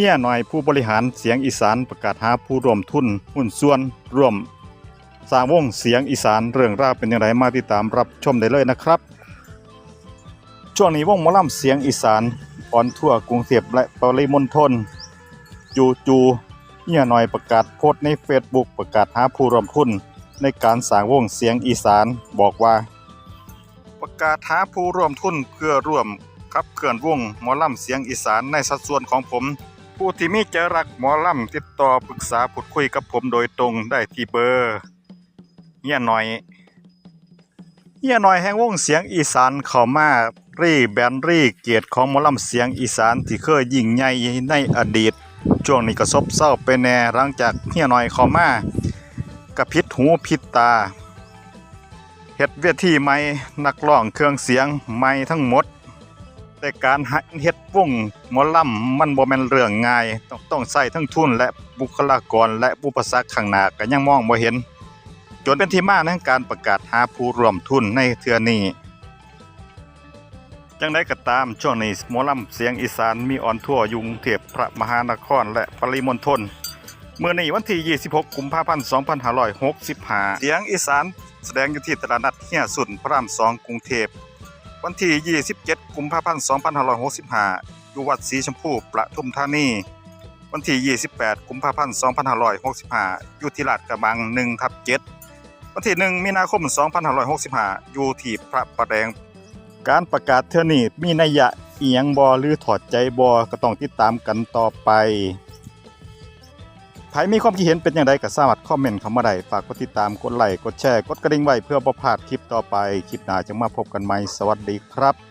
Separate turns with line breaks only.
ฮียหน่อยผู้บริหารเสียงอีสานประกาศหาผู้ร่วมทุนหุ้นส่วนร่วมสร้างวงเสียงอีสานเรื่องราวเป็นอย่างไรมาติดตามรับชมได้เลยนะครับ ช่วงนี้วงมอลำเสียงอีสานออนทั่วกรุงเทพและปริมณฑลจูจูเฮียหน่อยประกาศโพสต์ในเฟซบุ๊กประกาศหาผู้ร่วมทุนในการสร้างวงเสียงอีสานบอกว่า ประกาศหาผู้ร่วมทุนเพื่อร่วมขับเคลื่อนวงหมอลำเสียงอีสานในสัดส่วนของผม ผู้ที่มีใจรักหมอลำติดต่อปรึกษาพูดคุยกับผมโดยตรงได้ที่เบอร์เฮียหน่อยเฮียหน่อยแห่งวงเสียงอีสานเข้ามารีแบนรีเกียรติของหมอลำเสียงอีสานที่เคยยิ่งใหญ่ในอดีต ช่วงนี้ก็ซบเศร้าไปแน่หลังจากเฮียหน่อยเข้ามากระพริดหูพิดตาเฮ็ดเวทีใหม่นักร้องเครื่องเสียงใหม่ทั้งหมด แต่การเฮ็ดวงหมอลำมันบ่แม่นเรื่องง่าย ต้องต้องใช้ทั้งทุนและบุคลากรและอุปสรรคข้างหน้าก็ยังมองบ่เห็น จนเป็นที่มาในการประกาศหาผู้ร่วมทุนในเทื่อนี้จังได้ก็ตามช่วงนี้หมอลำเสียงอีสานมีออนทั่วยุงเทพพระมหานครและปริมณฑลเมื่อนี้วันที่ 26 กุมภาพันธ์ 2565 เสียงอีสานแสดงอยู่ที่ตลาดนัดเฮียสุนพระรามสองกรุงเทพ วันที่ 27 กุมภาพันธ์ 2565 อยู่วัดสีชมพูประทุมธานี วันที่ 28 กุมภาพันธ์ 2565 อยู่ที่ลาดกระบัง1ทับ7วันที่ 1 มีนาคม 2565 อยู่ที่พระประแดง การประกาศเท่านี้มีนัยยะเอียงบอหรือถอดใจบอก็ต้องติดตามกันต่อไป ใครมีความคิดเห็นเป็นอย่างไรก็สามารถคอมเมนต์เข้ามาได้ฝากกดติดตามกดไลค์กดแชร์กดกระดิ่งไว้เพื่อบ่พลาดคลิปต่อไปคลิปหน้าจะมาพบกันใหม่สวัสดีครับ